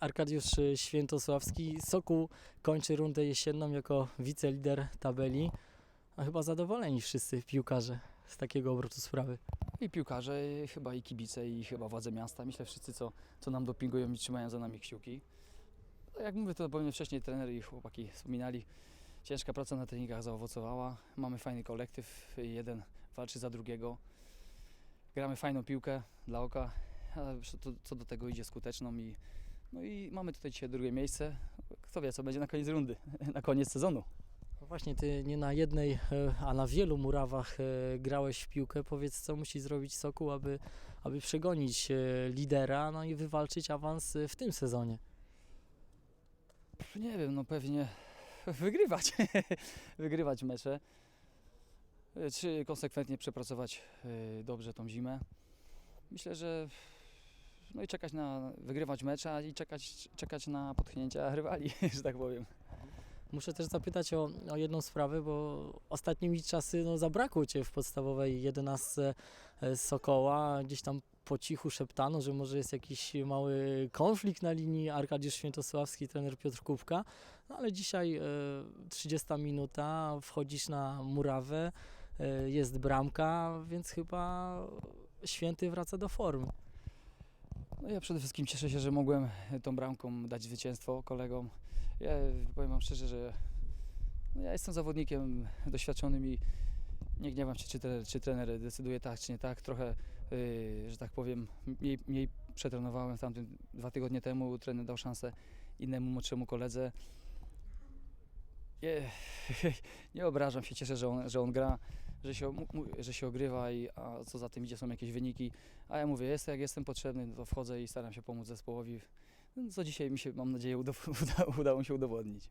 Arkadiusz Świętosławski. Sokół kończy rundę jesienną jako wicelider tabeli. A chyba zadowoleni wszyscy piłkarze z takiego obrotu sprawy. I piłkarze, i chyba i kibice, i chyba władze miasta. Myślę wszyscy, co, co nam dopingują i trzymają za nami kciuki. No, Jak mówię, to powiem wcześniej trener i chłopaki wspominali. Ciężka praca na treningach zaowocowała. Mamy fajny kolektyw, jeden walczy za drugiego. Gramy fajną piłkę dla oka, co do tego idzie skuteczną i, no i mamy tutaj dzisiaj drugie miejsce. Kto wie, co będzie na koniec rundy, na koniec sezonu. No właśnie, ty nie na jednej, e, a na wielu murawach e, grałeś w piłkę. Powiedz, co musi zrobić Sokół, aby, aby przegonić e, lidera no i wywalczyć awans w tym sezonie. Nie wiem, no pewnie wygrywać. wygrywać mecze. Czy konsekwentnie przepracować dobrze tą zimę. Myślę, że no i czekać na wygrywać mecze i czekać, czekać na potknięcia rywali, że tak powiem. Muszę też zapytać o, o jedną sprawę, bo ostatnimi czasy no, zabrakło Cię w podstawowej 11 z Sokoła. Gdzieś tam po cichu szeptano, że może jest jakiś mały konflikt na linii Arkadiusz Świętosławski, trener Piotr Kubka. No ale dzisiaj e, 30 minuta, wchodzisz na murawę, e, jest bramka, więc chyba Święty wraca do formy. No ja przede wszystkim cieszę się, że mogłem tą bramką dać zwycięstwo kolegom. Ja powiem Wam szczerze, że no ja jestem zawodnikiem doświadczonym i nie gniewam się, czy trener, czy trener decyduje tak, czy nie tak. Trochę, yy, że tak powiem, mniej, mniej przetrenowałem w tamtym dwa tygodnie temu. Trener dał szansę innemu młodszemu koledze. Nie, nie obrażam się, cieszę, że on, że on gra, że się, że się ogrywa, i, a co za tym idzie są jakieś wyniki. A ja mówię, jest, jak jestem potrzebny, to wchodzę i staram się pomóc zespołowi. Co dzisiaj mi się, mam nadzieję, uda, uda, udało mi się udowodnić.